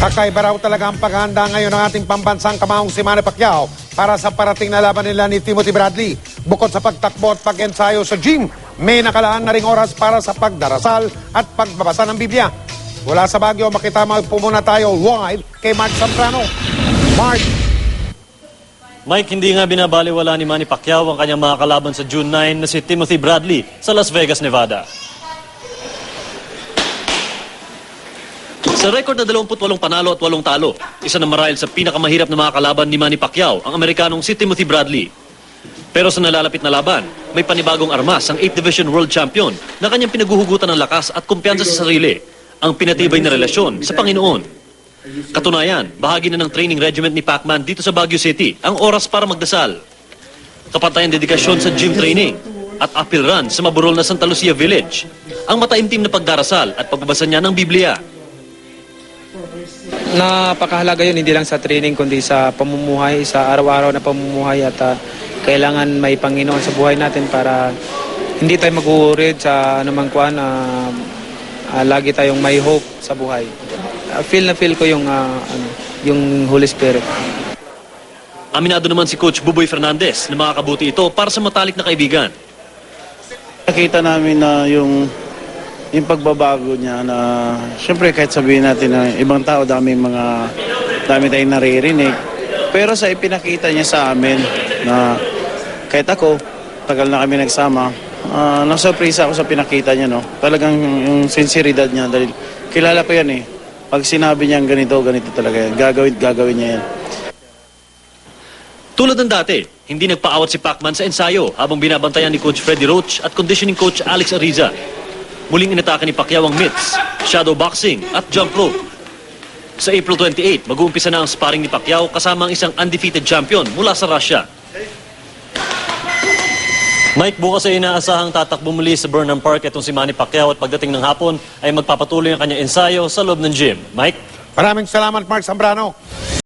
Kakaiba raw talaga ang paghahanda ngayon ng ating pambansang kamahong si Manny Pacquiao para sa parating na laban nila ni Timothy Bradley. Bukod sa pagtakbo at pag-ensayo sa gym, may nakalaan na ring oras para sa pagdarasal at pagbabasa ng Biblia. Wala sa Baguio, makita po muna tayo live kay Mark Zambrano. Mark, Mike, hindi nga binabaliwala ni Manny Pacquiao ang kanyang mga kalaban sa June 9 na si Timothy Bradley sa Las Vegas, Nevada. Sa record na 28 panalo at 8 talo, isa na marahil sa pinakamahirap na mga kalaban ni Manny Pacquiao, ang Amerikanong si Timothy Bradley. Pero sa nalalapit na laban, may panibagong armas ang 8th Division World Champion na kanyang pinaguhugutan ng lakas at kumpiyansa sa sarili, ang pinatibay na relasyon sa Panginoon. Katunayan, bahagi na ng training regiment ni Pacman dito sa Baguio City ang oras para magdasal. Kapatayan dedikasyon sa gym training at uphill run sa maburol na Santa Lucia Village. Ang mataimtim na pagdarasal at pagbabasa niya ng Biblia. Napakahalaga yun, hindi lang sa training, kundi sa pamumuhay, sa araw-araw na pamumuhay at ah, kailangan may Panginoon sa buhay natin para hindi tayo mag-uurid sa anumang kuan na lagi tayong may hope sa buhay. Ah, feel na feel ko yung, ah, ano, yung Holy Spirit. Aminado naman si Coach Buboy Fernandez na makakabuti ito para sa matalik na kaibigan. Nakita namin na yung yung pagbabago niya na syempre kahit sabihin natin na ibang tao dami mga dami tayong naririnig. Pero sa ipinakita niya sa amin na kahit ako tagal na kami nagsama uh, nasurpresa ako sa pinakita niya no? Talagang yung sinseridad niya dahil kilala ko yan eh. Pag sinabi niya ganito ganito talaga yan. Gagawin gagawin niya yan. Tulad ng dati, hindi nagpaawat si Pacman sa ensayo habang binabantayan ni Coach Freddie Roach at conditioning coach Alex Ariza. Muling inatake ni Pacquiao ang mitts, shadow boxing at jump rope. Sa April 28, mag-uumpisa na ang sparring ni Pacquiao kasama ang isang undefeated champion mula sa Russia. Mike, bukas ay inaasahang tatakbo muli sa Burnham Park itong si Manny Pacquiao at pagdating ng hapon ay magpapatuloy ang kanyang ensayo sa loob ng gym. Mike? maraming salamat Mark Zambrano.